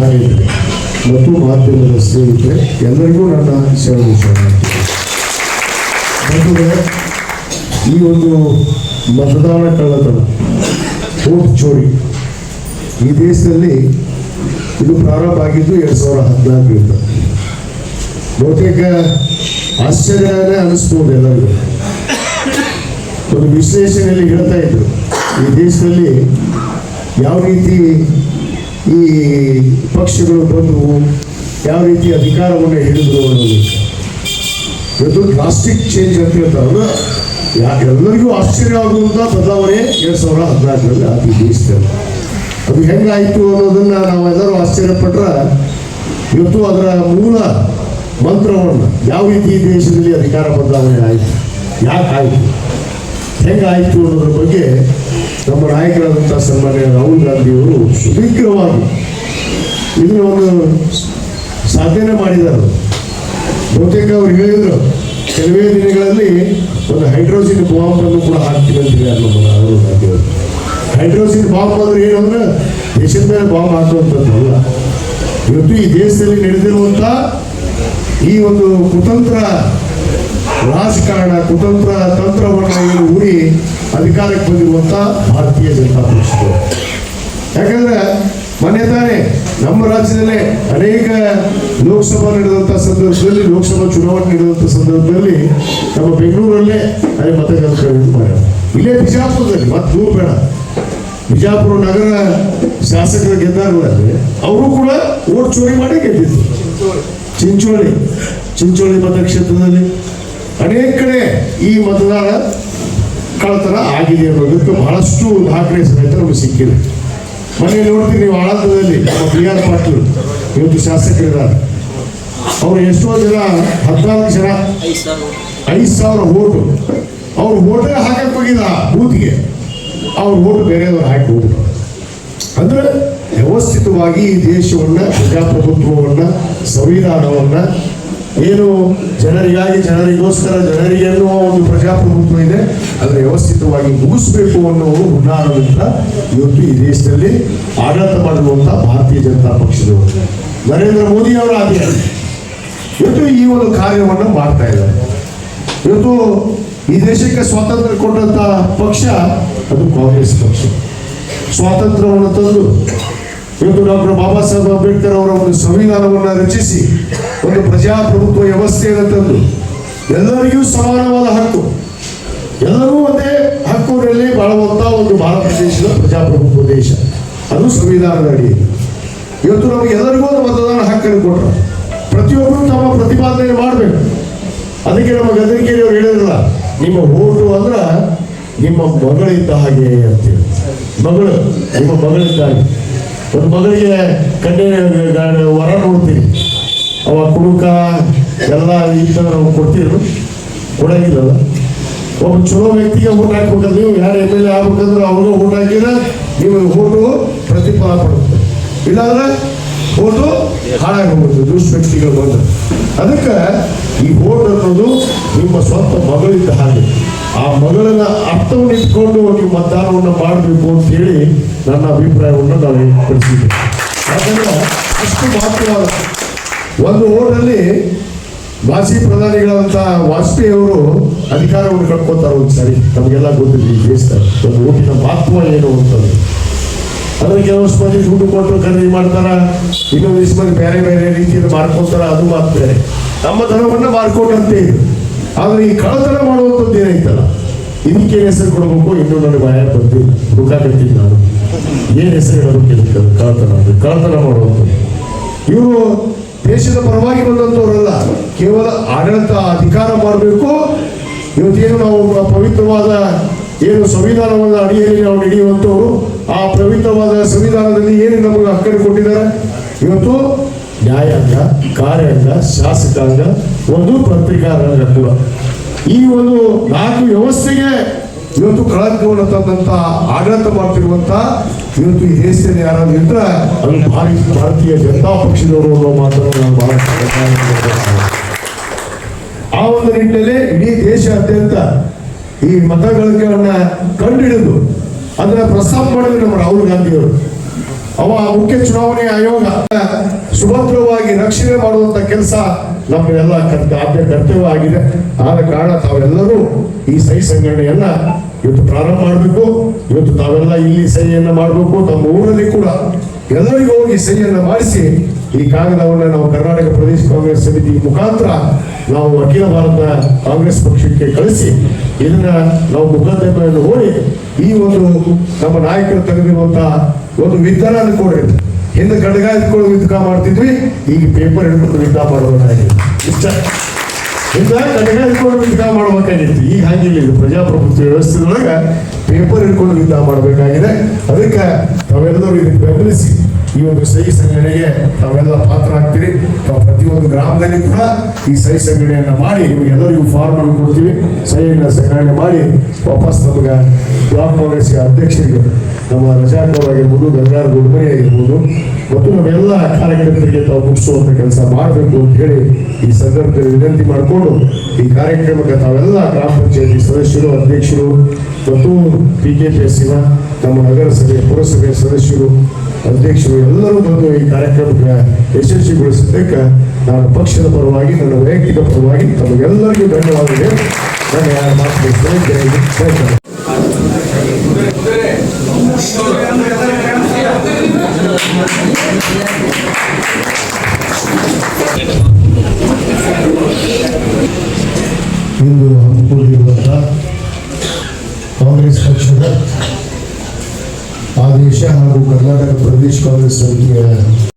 ಕಾರ್ಯಕರ್ತರು ಮತ್ತು ಮಾಧ್ಯಮದ ಸ್ನೇಹಿತರೆ, ಎಲ್ಲರಿಗೂ ನನ್ನ ಬಂಧುಗಳೇ, ಈ ಒಂದು ಮತದಾನ ಕಳ್ಳತನ, ಓಟ್ ಚೋರಿ ಈ ದೇಶದಲ್ಲಿ ಇದು ಪ್ರಾರಂಭ ಆಗಿದ್ದು ಎರಡು ಸಾವಿರದ ಹದಿನಾಲ್ಕರಿಂದ. ಬಹುತೇಕ ಆಶ್ಚರ್ಯನೇ ಅನಿಸ್ಬೋದು ಎಲ್ಲರಿಗೂ. ಒಂದು ವಿಶ್ಲೇಷಣೆಯಲ್ಲಿ ಹೇಳ್ತಾ ಇದ್ರು, ಈ ದೇಶದಲ್ಲಿ ಯಾವ ರೀತಿ ಈ ಪಕ್ಷಗಳು ಬಂದು ಯಾವ ರೀತಿ ಅಧಿಕಾರವನ್ನು ಹಿಡಿದ್ರು ಅನ್ನೋದು. ಇವತ್ತು ಡ್ರಾಸ್ಟಿಕ್ ಚೇಂಜ್ ಅಂತ ಹೇಳ್ತಾರಲ್ಲ ಎಲ್ಲರಿಗೂ ಆಶ್ಚರ್ಯ ಆಗುವಂಥ ಬದಲಾವಣೆ ಎರಡು ಸಾವಿರ ಹದಿನಾಲ್ಕರಲ್ಲಿ ಆಗಿ ದೇಶದಲ್ಲಿ. ಅದು ಹೆಂಗಾಯಿತು ಅನ್ನೋದನ್ನ ನಾವೆಲ್ಲರೂ ಆಶ್ಚರ್ಯಪಟ್ರೆ, ಇವತ್ತು ಅದರ ಮೂಲ ಮಂತ್ರವನ್ನು ಯಾವ ರೀತಿ ದೇಶದಲ್ಲಿ ಅಧಿಕಾರ ಬದಲಾವಣೆ ಆಯಿತು ಯಾಕೆ ಆಯಿತು ಹೆಂಗಾಯಿತು ಅನ್ನೋದ್ರ ಬಗ್ಗೆ ನಾಯಕರಾದಂಥ ಸನ್ಮಾನ್ಯ ರಾಹುಲ್ ಗಾಂಧಿಯವರು ಸುದೀರ್ಘವಾಗಿ ಇದನ್ನ ಒಂದು ಸಾಧನೆ ಮಾಡಿದ್ದಾರೆ ಬಹುತೇಕ ಅವ್ರು ಹೇಳಿದ್ರು, ಕೆಲವೇ ದಿನಗಳಲ್ಲಿ ಒಂದು ಹೈಡ್ರೋಜಿನ್ ಬಾಂಬ್ ಅನ್ನು ಕೂಡ ಹಾಕ್ತೀವಿ ಅಂತ ಹೇಳಿ ರಾಹುಲ್ ಗಾಂಧಿ ಅವರು. ಹೈಡ್ರೋಜಿನ್ ಬಾಂಬ್ ಅಂದ್ರೆ ಏನು ಅಂದ್ರೆ ದೇಶದ ಮೇಲೆ ಬಾಂಬ್ ಹಾಕುವಂಥದ್ದಲ್ಲ. ಇವತ್ತು ಈ ದೇಶದಲ್ಲಿ ನಡೆದಿರುವಂಥ ಈ ಒಂದು ಕುತಂತ್ರ ರಾಜಕಾರಣ, ಕುತಂತ್ರ ತಂತ್ರವನ್ನು ಏನು ಹೂಡಿ ಅಧಿಕಾರಕ್ಕೆ ಬಂದಿರುವಂತ ಭಾರತೀಯ ಜನತಾ ಪಕ್ಷಗಳು. ಯಾಕಂದ್ರೆ ಮೊನ್ನೆ ತಾನೇ ನಮ್ಮ ರಾಜ್ಯದಲ್ಲೇ ಅನೇಕ ಲೋಕಸಭಾ ನಡೆದಂಥ ಸಂದರ್ಭದಲ್ಲಿ, ಲೋಕಸಭಾ ಚುನಾವಣೆ ನಡೆದಂಥ ಸಂದರ್ಭದಲ್ಲಿ ನಮ್ಮ ಬೆಂಗಳೂರಲ್ಲೇ ಅದೇ ಮತಗಟ್ಟೆ ಮಾಡ್ಯಾರ ಇಲ್ಲೇ ಬಿಜಾಪುರದಲ್ಲಿ ಮತ್ತೆ ದೂರ ಬೇಡ. ಬಿಜಾಪುರ ನಗರ ಶಾಸಕರ ಗೆದ್ದಾಗಲಾದ್ರೆ ಅವರು ಕೂಡ ಓಟ್ ಚೋರಿ ಮಾಡಿ ಗೆದ್ದಿದ್ರು. ಚಿಂಚೋಳಿ. ಚಿಂಚೋಳಿ ಮತಕ್ಷೇತ್ರದಲ್ಲಿ ಅನೇಕ ಕಡೆ ಈ ಮತದಾನ ಕಳ್ಳತನ ಆಗಿದೆ ಅನ್ನೋದಕ್ಕೆ ಬಹಳಷ್ಟು ದಾಖಲೆ ಸಮೇತ ನಮಗೆ ಸಿಕ್ಕಿದೆ. ಮನೆ ನೋಡ್ತೀವಿ ನೀವು ಆಳಂದದಲ್ಲಿ ನಮ್ಮ ಬಿ ಆರ್ ಪಾಟೀಲ್, ಇವತ್ತು ಶಾಸಕರಿದ್ದಾರೆ. ಅವರು ಎಷ್ಟೋ ಜನ, ಹದಿನಾಲ್ಕು ಜನ, ಐದು ಸಾವಿರ ಓಟು. ಅವ್ರು ಓಟೇ ಹಾಕಕ್ಕೆ ಹೋಗಿದ ಬೂತ್ಗೆ. ಅವ್ರ ಓಟು ಬೇರೆಯವ್ರು ಹಾಕಿ ಹೋಗ್ಬಿಟ್ಟು ಅಂದ್ರೆ ವ್ಯವಸ್ಥಿತವಾಗಿ ಈ ದೇಶವನ್ನ, ಪ್ರಜಾಪ್ರಭುತ್ವವನ್ನ, ಸಂವಿಧಾನವನ್ನ ಏನು ಜನರಿಗಾಗಿ, ಜನರಿಗೋಸ್ಕರ ಜನರಿಗೆ ಒಂದು ಪ್ರಜಾಪ್ರಭುತ್ವ ಇದೆ. ಅದರ ವ್ಯವಸ್ಥಿತವಾಗಿ ಮುಗಿಸ್ಬೇಕು ಅನ್ನೋ ಹುನ್ನಾರದಿಂದ ಇವತ್ತು ಈ ದೇಶದಲ್ಲಿ ಆಡಳಿತ ಮಾಡಿರುವಂತಹ ಭಾರತೀಯ ಜನತಾ ಪಕ್ಷದವರು. ನರೇಂದ್ರ ಮೋದಿ ಅವರ ಆದ್ಯ ಇವತ್ತು ಈ ಒಂದು ಕಾರ್ಯವನ್ನು ಮಾಡ್ತಾ ಇದ್ದಾರೆ. ಇವತ್ತು ಈ ದೇಶಕ್ಕೆ ಸ್ವಾತಂತ್ರ್ಯ ಕೊಟ್ಟಂತ ಪಕ್ಷ ಅದು ಕಾಂಗ್ರೆಸ್ ಪಕ್ಷ. ಸ್ವಾತಂತ್ರ್ಯವನ್ನು ತಂದು ಇವತ್ತು ಡಾಕ್ಟರ್ ಬಾಬಾ ಸಾಹೇಬ್ ಅಂಬೇಡ್ಕರ್ ಅವರ ಒಂದು ಸಂವಿಧಾನವನ್ನು ರಚಿಸಿ, ಒಂದು ಪ್ರಜಾಪ್ರಭುತ್ವ ವ್ಯವಸ್ಥೆಯನ್ನು ತಂದು, ಎಲ್ಲರಿಗೂ ಸಮಾನವಾದ ಹಕ್ಕು. ಎಲ್ಲರೂ ಒಂದೇ ಹಕ್ಕುಗಳಲ್ಲಿ ಬಾಳುವಂತ ಒಂದು ಭಾರತ ದೇಶದ ಪ್ರಜಾಪ್ರಭುತ್ವ ದೇಶ. ಅದು ಸಂವಿಧಾನದ ಅಡಿ. ಇವತ್ತು ನಮಗೆ ಎಲ್ಲರಿಗೂ ಒಂದು ಮತದಾನ ಹಕ್ಕನ್ನು ಕೊಟ್ಟರು ಪ್ರತಿಯೊಬ್ಬರು ತಮ್ಮ ಪ್ರತಿಪಾದನೆ ಮಾಡಬೇಕು. ಅದಕ್ಕೆ ನಮ್ಮ ಗದರಿಕೆಯವರು ಅವರು ಹೇಳಿದ್ರಲ್ಲ, ನಿಮ್ಮ ಓಟು ಅಂದ್ರೆ ನಿಮ್ಮ ಮಗಳಿದ್ದ ಹಾಗೆ ಅಂತೇಳಿ ಮಗಳು, ನಿಮ್ಮ ಮಗಳಿದ್ದ ಹಾಗೆ ಒಂದು ಮಗಳಿಗೆ ಗ- ವರ ನೋಡ್ತೀವಿ ಅವ ಕುಡುಕ ಎಲ್ಲ ಇದ್ದ ನಾವು ಕೊಡ್ತೀವಿ ಕೊಡಂಗಿಲ್ಲಲ್ಲ. ಒಬ್ಬ ಚಲೋ ವ್ಯಕ್ತಿಗೆ ಊಟ ಹಾಕ್ಬೇಕಂದ್ರೆ ನೀವು ಯಾರು ಎಂ ಎಲ್ ಎ ಆಗ್ಬೇಕಂದ್ರೆ ಅವ್ರಿಗೂ ಓಟ್ ಹಾಕಿದ್ರೆ ನೀವು ಓಟು ಪ್ರತಿಫಲ ಪಡುತ್ತೆ. ಇಲ್ಲಾಂದ್ರೆ ಓಟು ಹಾಳಾಗಿ ಹೋಗುತ್ತೆ ದುಷ್ಟ ವ್ಯಕ್ತಿಗಳು ಬಂದ್ರೆ. ಅದಕ್ಕೆ ಈ ಬೋರ್ಡ್ ಅನ್ನೋದು ನಿಮ್ಮ ಸ್ವಂತ ಮಗಳಿದ್ದ ಹಾಗೆ. ಆ ಮಗಳನ್ನ ಅರ್ಥವನ್ನು ಇಟ್ಕೊಂಡು ನೀವು ಮತದಾನವನ್ನು ಮಾಡಬೇಕು ಅಂತ ಹೇಳಿ ನನ್ನ ಅಭಿಪ್ರಾಯವನ್ನು ನಾನು ವ್ಯಕ್ತಪಡಿಸಿದ್ದೆ ಯಾಕಂದ್ರೆ ಅಷ್ಟು ಮಹತ್ವವಾದ ಒಂದು ಓಟಲ್ಲಿ ಮಾಜಿ ಪ್ರಧಾನಿಗಳಾದಂಥ ವಾಜಪೇಯಿ ಅವರು ಅಧಿಕಾರವನ್ನು ಕಳ್ಕೊತಾರೆ ಒಂದ್ಸರಿ. ನಮಗೆಲ್ಲ ಗೊತ್ತಿದೆ ಈ ದೇಶದ ಒಂದು ಓಟಿನ ಮಹತ್ವ ಏನು ಅಂತಂದ್ರೆ. ಅದ್ರ ಕೆಲವು ದುಡ್ಡು ಕೊಟ್ಟರು ಖರೀದಿ ಮಾಡ್ತಾರ. ಇನ್ನೊಂದಿಷ್ಟು ಮಂದಿ ಬೇರೆ ಬೇರೆ ರೀತಿಯಲ್ಲಿ ಮಾರ್ಕೊತಾರ, ಅದು ಮಾತು ಬೇರೆ. ನಮ್ಮ ಧನವನ್ನ ಮಾರ್ಕೊಂಡಂತೆ. ಇದೆ ಆದ್ರೆ ಈ ಕಳತನ ಮಾಡುವಂಥದ್ದು ಏನೈತಲ್ಲ ಇದಕ್ಕೆ ಹೆಸರು ಕೊಡಬೇಕು? ಇನ್ನೂ ನನಗೆ ಭಯ ಬಂತು ಹುಡುಕ ಕಟ್ಟಿದ್ದು ನಾನು. ಏನ್ ಹೆಸರು ಇಡಬೇಕು ಇದಕ್ಕೆ ಕಳತನ ಕಳ್ಳತನ ಮಾಡುವಂಥದ್ದು. ಇವರು ದೇಶದ ಪರವಾಗಿ ಬಂದಂಥವರಲ್ಲ. ಕೇವಲ ಆಡಳಿತ ಅಧಿಕಾರ ಮಾಡಬೇಕು. ಇವತ್ತೇನು ನಾವು ಪವಿತ್ರವಾದ ಏನು ಸಂವಿಧಾನವನ್ನು ಅಡಿಯಲ್ಲಿ ನಾವು ನಡೆಯುವಂಥವ್ರು ಆ ಪವಿತ್ರವಾದ ಸಂವಿಧಾನದಲ್ಲಿ ಏನು ನಮಗೆ ಹಕ್ಕನ್ನು ಕೊಟ್ಟಿದ್ದಾರೆ? ಇವತ್ತು ನ್ಯಾಯಾಂಗ, ಕಾರ್ಯಾಂಗ, ಶಾಸಕಾಂಗ ಒಂದು ಪತ್ರಿಕಾ ರಂಗ ಈ ಒಂದು ನಾಲ್ಕು ವ್ಯವಸ್ಥೆಗೆ ಇವತ್ತು ಕಳಂಕವನ್ನು ತಂದಂತ, ಆಡಳಿತ ಮಾಡ್ತಿರುವಂತ ಇವತ್ತು ಈ ದೇಶದಲ್ಲಿ ಯಾರಾದ್ರೂ ಇದ್ರೆ ಭಾರಿ ಭಾರತೀಯ ಜನತಾ ಪಕ್ಷದವರು ಅನ್ನೋ ಮಾತನ್ನು ನಾನು ಬಹಳ ಆ ಒಂದು ನಿಟ್ಟಿನಲ್ಲಿ ಇಡೀ ದೇಶಾದ್ಯಂತ ಈ ಮತಗಳಿಕೆಯನ್ನ ಕಂಡುಹಿಡಿದು ಅದನ್ನ ಪ್ರಸ್ತಾಪ ಮಾಡಿದ್ರು ನಮ್ಮ ರಾಹುಲ್ ಗಾಂಧಿ ಅವರು ಅವ ಮುಖ್ಯ ಚುನಾವಣೆ ಆಯೋಗ. ಸುಭದ್ರವಾಗಿ ರಕ್ಷಣೆ ಮಾಡುವಂತ ಕೆಲಸ ನಮ್ಮೆಲ್ಲ ಆದ್ಯ ಕರ್ತವ್ಯ ಆಗಿದೆ ಆದ ಕಾರಣ ತಾವೆಲ್ಲರೂ ಈ ಸಹಿ ಸಂಘಟನೆಯನ್ನ ಇವತ್ತು ಪ್ರಾರಂಭ ಮಾಡಬೇಕು. ಇವತ್ತು ತಾವೆಲ್ಲ ಇಲ್ಲಿ ಸಹಿಯನ್ನ ಮಾಡಬೇಕು. ತಮ್ಮ ಊರಲ್ಲಿ ಕೂಡ ಎಲ್ಲರಿಗೂ ಹೋಗಿ ಸಹಿಯನ್ನ ಮಾಡಿಸಿ ಈ ಕಾಗದವನ್ನು ನಾವು ಕರ್ನಾಟಕ ಪ್ರದೇಶ ಕಾಂಗ್ರೆಸ್ ಸಮಿತಿ ಮುಖಾಂತರ ನಾವು ಅಖಿಲ ಭಾರತ ಕಾಂಗ್ರೆಸ್ ಪಕ್ಷಕ್ಕೆ ಕಳಿಸಿ, ಇದನ್ನ ನಾವು ಮುಖಾಂತರವನ್ನು ಓಡಿ ಈ ಒಂದು ನಮ್ಮ ನಾಯಕರು ತೆಗೆದಿರುವಂತಹ ಒಂದು ವಿಧಾನ ಕೊಡ್ರಿ. ಹಿಂದೆ ಗಡ್ಗ ಎತ್ಕೊಂಡು ವಿದ್ಕ ಮಾಡ್ತಿದ್ವಿ, ಈಗ ಪೇಪರ್ ಹಿಡ್ಕೊಂಡು ವಿಧ ಮಾಡಬೇಕಾಗಿತ್ತು ಇಷ್ಟ? ಹಿಂದೆ ಗಡ್ಗ ಎತ್ಕೊಂಡು ವಿದ್ಕ ಮಾಡಬೇಕಾಗಿತ್ತು ಈಗ ಹಾಗಿಲ್ಲ, ಇದು ಪ್ರಜಾಪ್ರಭುತ್ವ ವ್ಯವಸ್ಥೆದೊಳಗೆ ಪೇಪರ್ ಹಿಡ್ಕೊಂಡು ವಿಧ ಮಾಡಬೇಕಾಗಿದೆ. ಅದಕ್ಕೆ ತಾವೆಲ್ಲರೂ ಇದಕ್ಕೆ ಬೆಂಬಲಿಸಿ. ಈ ಒಂದು ಸಹಿ ಸಂಘಟನೆಗೆ ತಾವೆಲ್ಲ ಪಾತ್ರ ಆಗ್ತೀರಿ ತಾವು ಪ್ರತಿಯೊಂದು ಗ್ರಾಮದಲ್ಲಿ ಕೂಡ ಈ ಸಹಿ ಸಂಘಟನೆಯನ್ನು ಮಾಡಿ ಎಲ್ಲರಿಗೂ ಫಾರ್ಮ್ ಅನ್ನು ಕೊಡ್ತೀವಿ. ಸಹಿಯನ್ನ ಸಂಗ್ರಹಣೆ ಮಾಡಿ ವಾಪಸ್ ನಮಗೆ ಬ್ಲಾಕ್ ಕಾಂಗ್ರೆಸ್ ಅಧ್ಯಕ್ಷರಿಗೆ, ನಮ್ಮ ರಜಾಕರ್ ಆಗಿರ್ಬೋದು ಗಂಗಾರ್ ಗುಡ್ಮರಿ ಆಗಿರ್ಬೋದು, ಮತ್ತು ನಮ್ಮೆಲ್ಲ ಕಾರ್ಯಕರ್ತರಿಗೆ ತಾವು ಮುಗಿಸುವಂತ ಕೆಲಸ ಮಾಡಬೇಕು ಅಂತ ಹೇಳಿ ಈ ಸಂದರ್ಭದಲ್ಲಿ ವಿನಂತಿ ಮಾಡಿಕೊಂಡು ಈ ಕಾರ್ಯಕ್ರಮಕ್ಕೆ ತಾವೆಲ್ಲ ಗ್ರಾಮ ಪಂಚಾಯತಿ ಸದಸ್ಯರು, ಅಧ್ಯಕ್ಷರು, ಮತ್ತು ಪಿ ಕೆ ಪಿ ಎಸ್ಸಿನ ನಮ್ಮ ನಗರಸಭೆ, ಪುರಸಭೆ ಸದಸ್ಯರು ಅಧ್ಯಕ್ಷರು ಎಲ್ಲರೂ ಬಂದು ಈ ಕಾರ್ಯಕ್ರಮಕ್ಕೆ ಯಶಸ್ವಿಗೊಳಿಸಿದ್ದಕ್ಕೆ ನಾನು ಪಕ್ಷದ ಪರವಾಗಿ, ನನ್ನ ವೈಯಕ್ತಿಕ ಪರವಾಗಿ ತಮಗೆಲ್ಲರಿಗೂ ಧನ್ಯವಾದಗಳು ನಾನು ಯಾರ ಮಾತು ಮುಗಿಸ್ತೇನೆ. ಜೈ ಆದೇಶ ಹಾಗೂ ಕರ್ನಾಟಕ ಪ್ರದೇಶ ಕಾಂಗ್ರೆಸ್ ಸಮಿತಿಯ